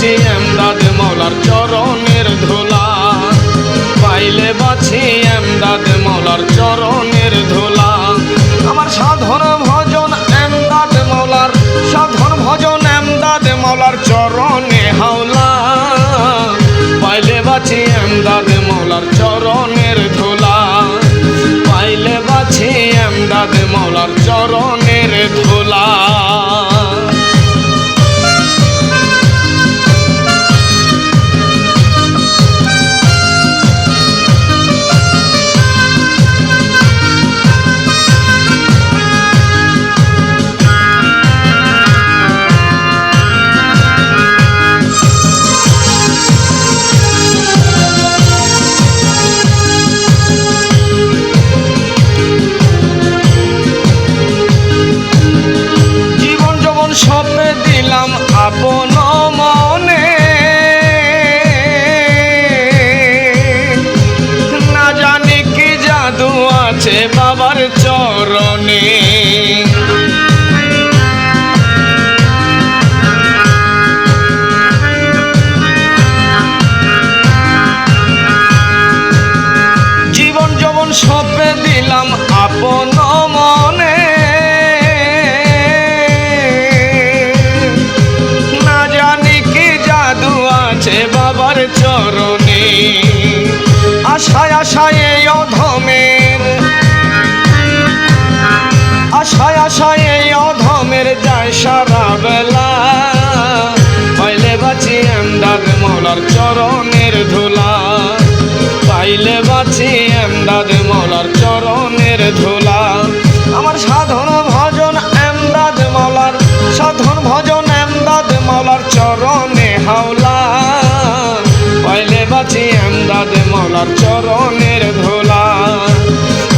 বাঁচি এমদাদ মৌলার চরণের ধুলা। পাইলে বাছি এমদাদ মৌলার চরণের ধুলা। আমার সাধন ভজন এমদাদ মৌলার, সাধন ভজন এমদাদ মৌলার চরণে হাওলা। পাইলে বাঁচি এমদাদ মৌলার চরণের চরণে। জীবন যখন স্বপ্নে দিলাম আপন মনে। না জানি কি জাদু আছে বাবার চরণে। আশায় আশায় মৌলার চরণের ধোলা।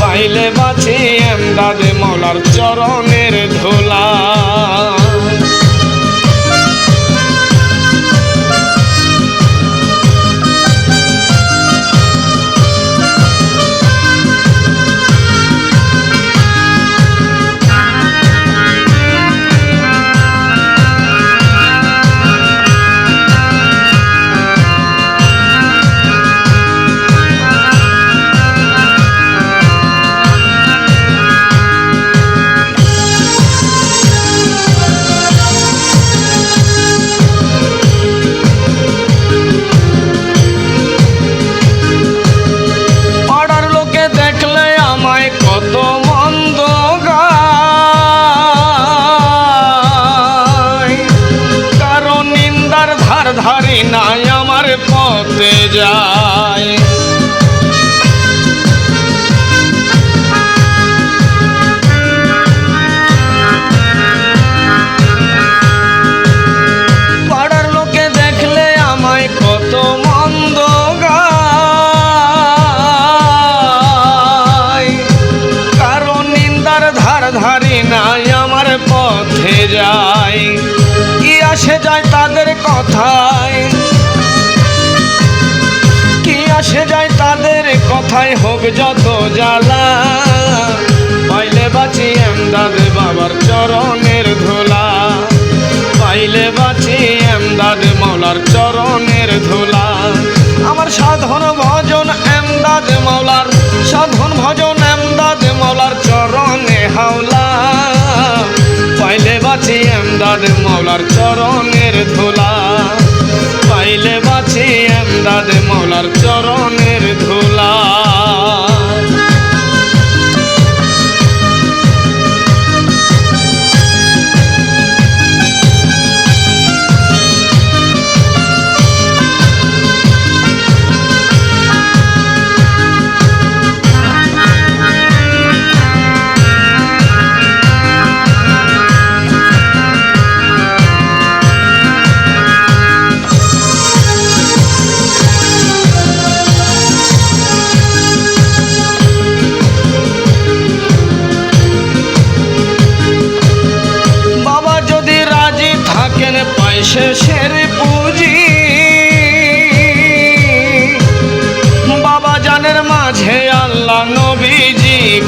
পাইলে বাঁচি এমদাদে মলার চরণের ধুলা। যায়। লোকে দেখলে আমায় কত মন্দ কারণ নিন্দার ধারি নাই আমার পথে যায়। কি আসে যায় তাদের কথায়? কথায় হোক যত জ্বালা? পাইলে বাঁচি এমদাদ বাবার চরণের ধুলা। পাইলে বাঁচি এমদাদ মৌলার চরণের ধুলা। আমার সাধন ভজন এমদাদ মৌলার সাধন ভজন এমদাদ মৌলার চরণে হাওলা। পাইলে বাঁচি এমদাদ মৌলার চরণের ধুলা। পাইলে বাঁচি এমদাদ মৌলার চরণের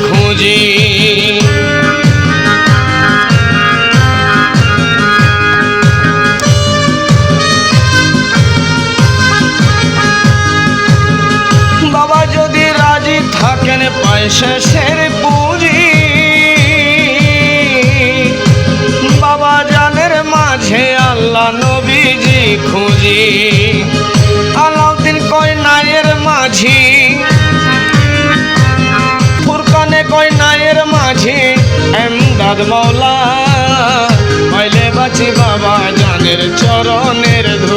খুঁজি। বাবা যদি রাজি থাকেন পয়সা শের পুঁজি। বাবা জানের মাঝে আল্লাহ নবীজি খুঁজি। এমদাদ মৌলা পাইলে বাঁচি বাবা জানের চরণের ধুলা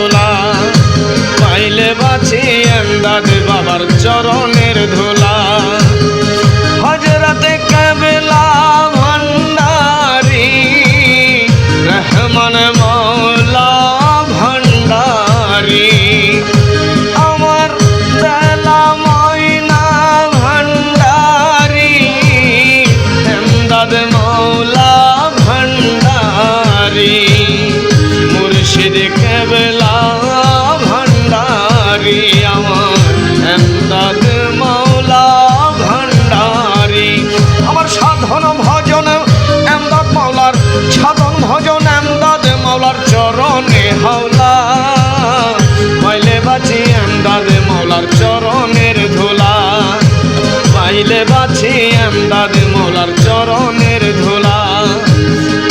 বাঁচি এমদাদ মাওলার চরণের ধোলা।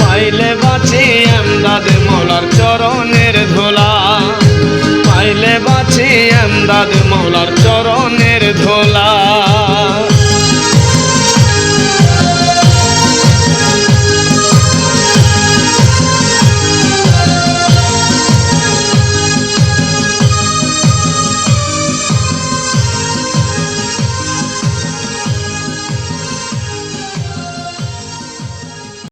পাইলে বাঁচি এমদাদ মোলার চরণের ধোলা। পাইলে বাঁচি এমদাদ মোলার চরণের ধুলা।